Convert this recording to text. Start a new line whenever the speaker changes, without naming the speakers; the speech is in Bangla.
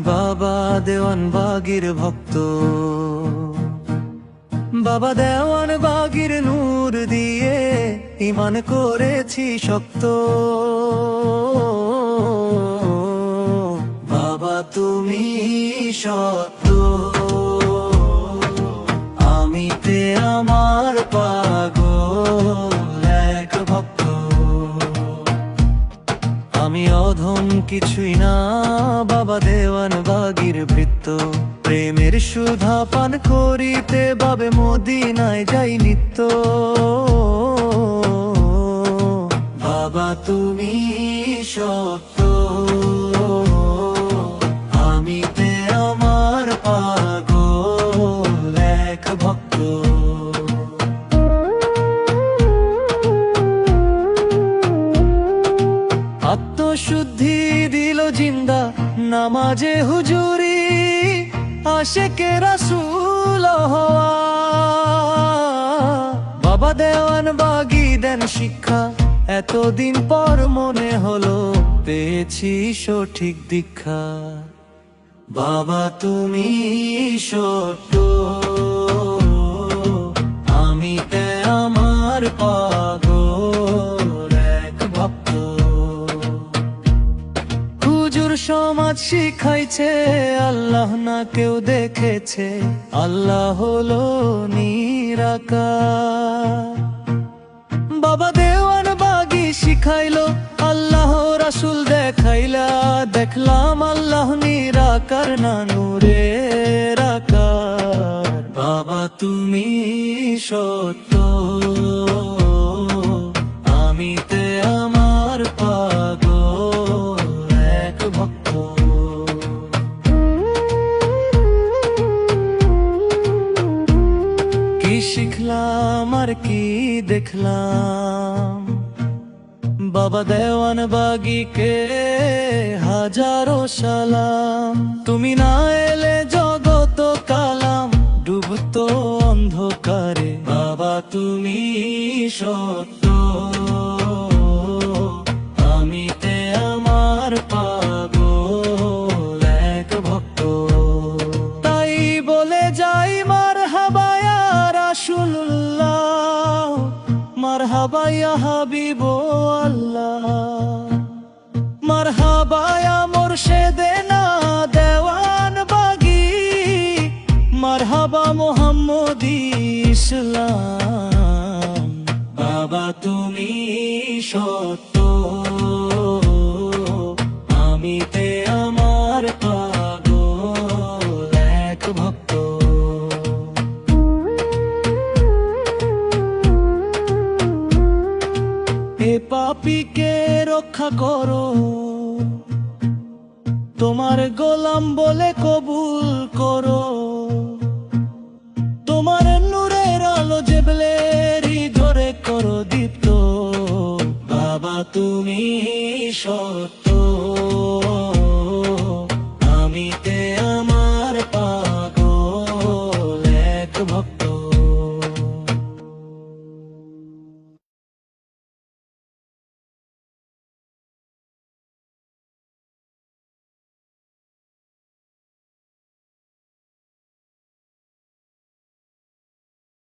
দেওয়ান বাগির ভক্ত। বাবা দেওয়ান বাগির নূর দিয়ে ইমান করেছি শক্ত। বাবা তুমি সত্য। আমি তে আমার পাগল অধম কিছুই না, বাবা দেওয়ান বাগির বৃত্ত প্রেমের সুধা পান করিতে বাবে মদিনায় যাই নিত্য। বাবা তুমি সত্য দিল জিন্দা নামাজে হুজুরি, আশেকে রাসুল হওয়া। বাবা দেওয়ান বাগি দেন শিক্ষা, এতদিন পর মনে হলো পেয়েছি সঠিক দীক্ষা। বাবা তুমি সত্য। হুজুর সমাজ শিখাইছে, আল্লাহ না কেউ দেখেছে। আল্লাহ হলো নিরাকার। বাবা দেওয়ান বাগি শিখাইলো, আল্লাহ রাসুল দেখাইলা। দেখলাম আল্লাহ নিরাকার না নূরের আকার। বাবা তুমি সত্য। শিখলাম আর কি দেখলাম। বাবা দেওয়ান বাগিকে হাজারো সালাম। তুমি না এলে জগত কালাম, ডুবতো অন্ধকারে। বাবা তুমি সত্য মার হাবায়া হাবিব আল্লাহ। মার হাবায়া মোরশেদে না দেওয়ান বাগি। বাবা তুমি সত্য। আমি তে পাপিকে রক্ষা করো। তোমার গোলাম বলে কবুল করো। তোমার নূরের আলো জেবলের ধরে করো দীপ্ত। বাবা, তুমি সত্য।